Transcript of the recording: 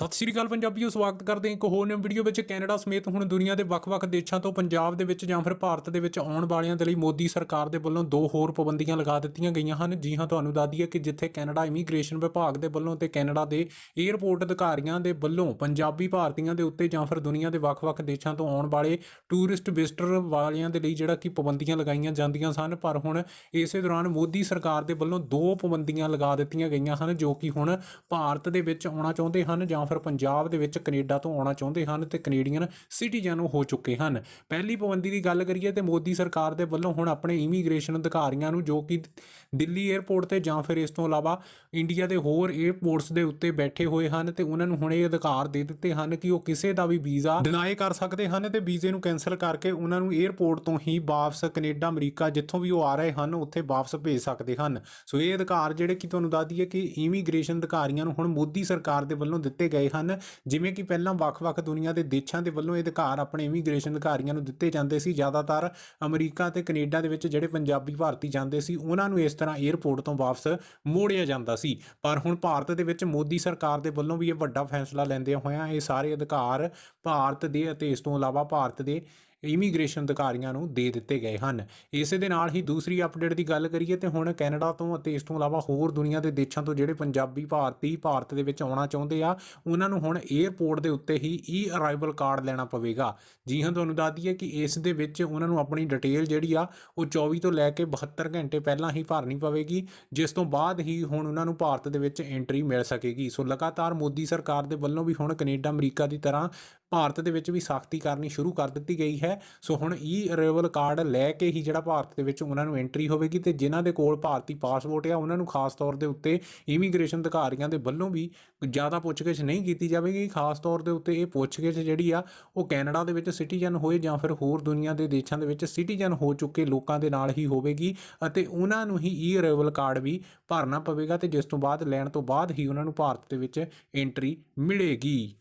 ਸਤਿ ਸ਼੍ਰੀ ਅਕਾਲ ਪੰਜਾਬੀਓ, ਸਵਾਗਤ ਕਰਦੇ ਹਾਂ ਇੱਕ ਹੋਰ ਨਿਊ ਵੀਡੀਓ ਵਿੱਚ। ਕੈਨੇਡਾ ਸਮੇਤ ਹੁਣ ਦੁਨੀਆ ਦੇ ਵੱਖ-ਵੱਖ ਦੇਸ਼ਾਂ ਤੋਂ ਪੰਜਾਬ ਦੇ ਵਿੱਚ ਜਾਂ ਫਿਰ ਭਾਰਤ ਦੇ ਵਿੱਚ ਆਉਣ ਵਾਲਿਆਂ ਦੇ ਲਈ ਮੋਦੀ ਸਰਕਾਰ ਦੇ ਵੱਲੋਂ ਦੋ ਹੋਰ ਪਾਬੰਦੀਆਂ ਲਗਾ ਦਿੱਤੀਆਂ ਗਈਆਂ ਹਨ। ਜੀ ਹਾਂ, ਤੁਹਾਨੂੰ ਦੱਸ ਦਈਏ ਕਿ ਜਿੱਥੇ ਕੈਨੇਡਾ ਇਮੀਗ੍ਰੇਸ਼ਨ ਵਿਭਾਗ ਦੇ ਵੱਲੋਂ ਤੇ ਕੈਨੇਡਾ ਦੇ 에ਅਰਪੋਰਟ ਅਧਿਕਾਰੀਆਂ ਦੇ ਵੱਲੋਂ ਪੰਜਾਬੀ ਭਾਰਤੀਆਂ ਦੇ ਉੱਤੇ ਜਾਂ ਫਿਰ ਦੁਨੀਆ ਦੇ ਵੱਖ-ਵੱਖ ਦੇਸ਼ਾਂ ਤੋਂ ਆਉਣ ਵਾਲੇ ਟੂਰਿਸਟ ਵਿਜ਼ਟਰ ਵਾਲਿਆਂ ਦੇ ਲਈ ਜਿਹੜਾ ਕਿ ਪਾਬੰਦੀਆਂ ਲਗਾਈਆਂ ਜਾਂਦੀਆਂ ਸਨ। ਪਰ ਹੁਣ ਇਸੇ ਦੌਰਾਨ ਮੋਦੀ ਸਰਕਾਰ ਦੇ ਵੱਲੋਂ ਦੋ ਪਾਬੰਦੀਆਂ ਲਗਾ ਦਿੱਤੀਆਂ ਗਈਆਂ ਹਨ, ਜੋ ਕਿ ਹੁਣ ਭਾਰਤ ਦੇ ਵਿੱਚ ਆਉਣਾ ਚਾਹੁੰਦੇ ਹਨ ਜਾਂ ਫਿਰ ਪੰਜਾਬ ਦੇ ਵਿੱਚ ਕੈਨੇਡਾ ਤੋਂ ਆਉਣਾ ਚਾਹੁੰਦੇ ਹਨ ਤੇ ਕੈਨੇਡੀਅਨ ਸਿਟੀਜ਼ਨ ਹੋ ਚੁੱਕੇ ਹਨ। ਪਹਿਲੀ ਪਾਬੰਦੀ ਦੀ ਗੱਲ ਕਰੀਏ ਤੇ ਮੋਦੀ ਸਰਕਾਰ ਦੇ ਵੱਲੋਂ ਹੁਣ ਆਪਣੇ ਇਮੀਗ੍ਰੇਸ਼ਨ ਅਧਿਕਾਰੀਆਂ ਨੂੰ ਜੋ ਕਿ ਦਿੱਲੀ 에ਅਰਪੋਰਟ ਤੇ ਜਾਂ ਫਿਰ ਇਸ ਤੋਂ ਇਲਾਵਾ ਇੰਡੀਆ ਦੇ ਹੋਰ 에ਅਰਪੋਰਟਸ ਦੇ ਉੱਤੇ ਬੈਠੇ ਹੋਏ ਹਨ ਤੇ ਉਹਨਾਂ ਨੂੰ ਹੁਣ ਇਹ ਅਧਿਕਾਰ ਦੇ ਦਿੱਤੇ ਹਨ ਕਿ ਉਹ ਕਿਸੇ ਦਾ ਵੀ ਵੀਜ਼ਾ ਡਿਨਾਈ ਕਰ ਸਕਦੇ ਹਨ ਤੇ ਵੀਜ਼ੇ ਨੂੰ ਕੈਨਸਲ ਕਰਕੇ ਉਹਨਾਂ ਨੂੰ 에ਅਰਪੋਰਟ ਤੋਂ ਹੀ ਵਾਪਸ ਕੈਨੇਡਾ, ਅਮਰੀਕਾ ਜਿੱਥੋਂ ਵੀ ਉਹ ਆ ਰਹੇ ਹਨ, ਉੱਥੇ ਵਾਪਸ ਭੇਜ ਸਕਦੇ ਹਨ। ਸੋ ਇਹ ਅਧਿਕਾਰ ਜਿਹੜੇ ਕਿ ਤੁਹਾਨੂੰ ਦੱਸ ਦਈਏ ਕਿ ਇਮੀਗ੍ਰੇਸ਼ਨ ਅਧਿਕਾਰੀਆਂ ਨੂੰ ਹੁਣ ਮੋਦੀ ਸਰਕਾਰ ਦੇ ਵੱਲੋਂ ਦਿੱਤੇ ਗਏ ਹਨ। ਜਿਵੇਂ ਕਿ ਪਹਿਲਾਂ ਵੱਖ-ਵੱਖ ਦੁਨੀਆ ਦੇ ਦੇਸ਼ਾਂ ਦੇ ਵੱਲੋਂ ਇਹ ਅਧਿਕਾਰ ਆਪਣੇ ਇਮੀਗ੍ਰੇਸ਼ਨ ਅਧਿਕਾਰੀਆਂ ਨੂੰ ਦਿੱਤੇ ਜਾਂਦੇ ਸੀ। ਜ਼ਿਆਦਾਤਰ ਅਮਰੀਕਾ ਤੇ ਕੈਨੇਡਾ ਦੇ ਵਿੱਚ ਜਿਹੜੇ ਪੰਜਾਬੀ ਭਾਰਤੀ ਜਾਂਦੇ ਸੀ, ਉਹਨਾਂ ਨੂੰ ਇਸ ਤਰ੍ਹਾਂ 에ਅਰਪੋਰਟ ਤੋਂ ਵਾਪਸ ਮੋੜਿਆ ਜਾਂਦਾ ਸੀ। ਪਰ ਹੁਣ ਭਾਰਤ ਦੇ ਵਿੱਚ ਮੋਦੀ ਸਰਕਾਰ ਦੇ ਵੱਲੋਂ ਵੀ ਇਹ ਵੱਡਾ ਫੈਸਲਾ ਲੈਂਦੇ ਹੋਇਆਂ ਇਹ ਸਾਰੇ ਅਧਿਕਾਰ ਭਾਰਤ ਦੇ ਅਤੇ ਇਸ ਤੋਂ ਇਲਾਵਾ ਭਾਰਤ ਦੇ ਇਮੀਗ੍ਰੇਸ਼ਨ ਅਧਿਕਾਰੀਆਂ ਨੂੰ ਦੇ ਦਿੱਤੇ ਗਏ ਹਨ। ਇਸੇ ਦੇ ਨਾਲ ਹੀ ਦੂਸਰੀ ਅਪਡੇਟ ਦੀ ਗੱਲ ਕਰੀਏ ਤੇ ਹੁਣ ਕੈਨੇਡਾ ਤੋਂ ਅਤੇ ਇਸ ਤੋਂ ਇਲਾਵਾ ਹੋਰ ਦੁਨੀਆ ਦੇ ਦੇਸ਼ਾਂ ਤੋਂ ਜਿਹੜੇ ਪੰਜਾਬੀ ਭਾਰਤੀ ਭਾਰਤ ਦੇ ਵਿੱਚ ਆਉਣਾ ਚਾਹੁੰਦੇ ਆ, ਉਹਨਾਂ ਨੂੰ ਹੁਣ 에ਅਰਪੋਰਟ ਦੇ ਉੱਤੇ ਹੀ ਈ ਅਰਾਈਵਲ ਕਾਰਡ ਲੈਣਾ ਪਵੇਗਾ। ਜੀ ਹਾਂ, ਤੁਹਾਨੂੰ ਦੱਸ ਦਈਏ ਕਿ ਇਸ ਦੇ ਵਿੱਚ ਉਹਨਾਂ ਨੂੰ ਆਪਣੀ ਡਿਟੇਲ ਜਿਹੜੀ ਆ, ਉਹ 24 ਤੋਂ ਲੈ ਕੇ 72 ਘੰਟੇ ਪਹਿਲਾਂ ਹੀ ਭਰਨੀ ਪਵੇਗੀ, ਜਿਸ ਤੋਂ ਬਾਅਦ ਹੀ ਹੁਣ ਉਹਨਾਂ ਨੂੰ ਭਾਰਤ ਦੇ ਵਿੱਚ ਐਂਟਰੀ ਮਿਲ ਸਕੇਗੀ। ਸੋ ਲਗਾਤਾਰ ਮੋਦੀ ਸਰਕਾਰ ਦੇ ਵੱਲੋਂ ਵੀ ਹੁਣ ਕੈਨੇਡਾ ਅਮਰੀਕਾ ਦੀ ਤਰ੍ਹਾਂ ਭਾਰਤ ਦੇ ਵਿੱਚ ਵੀ ਸਖਤੀ ਕਰਨੀ ਸ਼ੁਰੂ ਕਰ ਦਿੱਤੀ ਗਈ ਹੈ। ਸੋ ਹੁਣ ਈ ਅਰੇਵਲ ਕਾਰਡ ਲੈ ਕੇ ਹੀ ਜਿਹੜਾ ਭਾਰਤ ਦੇ ਵਿੱਚ ਉਹਨਾਂ ਨੂੰ ਐਂਟਰੀ ਹੋਵੇਗੀ ਤੇ ਜਿਨ੍ਹਾਂ ਦੇ ਕੋਲ ਭਾਰਤੀ ਪਾਸਪੋਰਟ ਆ, ਉਹਨਾਂ ਨੂੰ ਖਾਸ ਤੌਰ ਦੇ ਉੱਤੇ ਇਮੀਗ੍ਰੇਸ਼ਨ ਅਧਿਕਾਰੀਆਂ ਦੇ ਵੱਲੋਂ ਵੀ ਜ਼ਿਆਦਾ ਪੁੱਛਗਿੱਛ ਨਹੀਂ ਕੀਤੀ ਜਾਵੇਗੀ। ਖਾਸ ਤੌਰ ਦੇ ਉੱਤੇ ਇਹ ਪੁੱਛਗਿੱਛ ਜਿਹੜੀ ਆ, ਉਹ ਕੈਨੇਡਾ ਦੇ ਵਿੱਚ ਸਿਟੀਜ਼ਨ ਹੋਏ ਜਾਂ ਫਿਰ ਹੋਰ ਦੁਨੀਆ ਦੇ ਦੇਸ਼ਾਂ ਦੇ ਵਿੱਚ ਸਿਟੀਜ਼ਨ ਹੋ ਚੁੱਕੇ ਲੋਕਾਂ ਦੇ ਨਾਲ ਹੀ ਹੋਵੇਗੀ ਅਤੇ ਉਹਨਾਂ ਨੂੰ ਹੀ ਈ ਅਰੇਵਲ ਕਾਰਡ ਵੀ ਭਰਨਾ ਪਵੇਗਾ ਤੇ ਜਿਸ ਤੋਂ ਬਾਅਦ ਲੈਣ ਤੋਂ ਬਾਅਦ ਹੀ ਉਹਨਾਂ ਨੂੰ ਭਾਰਤ ਦੇ ਵਿੱਚ ਐਂਟਰੀ ਮਿਲੇਗੀ।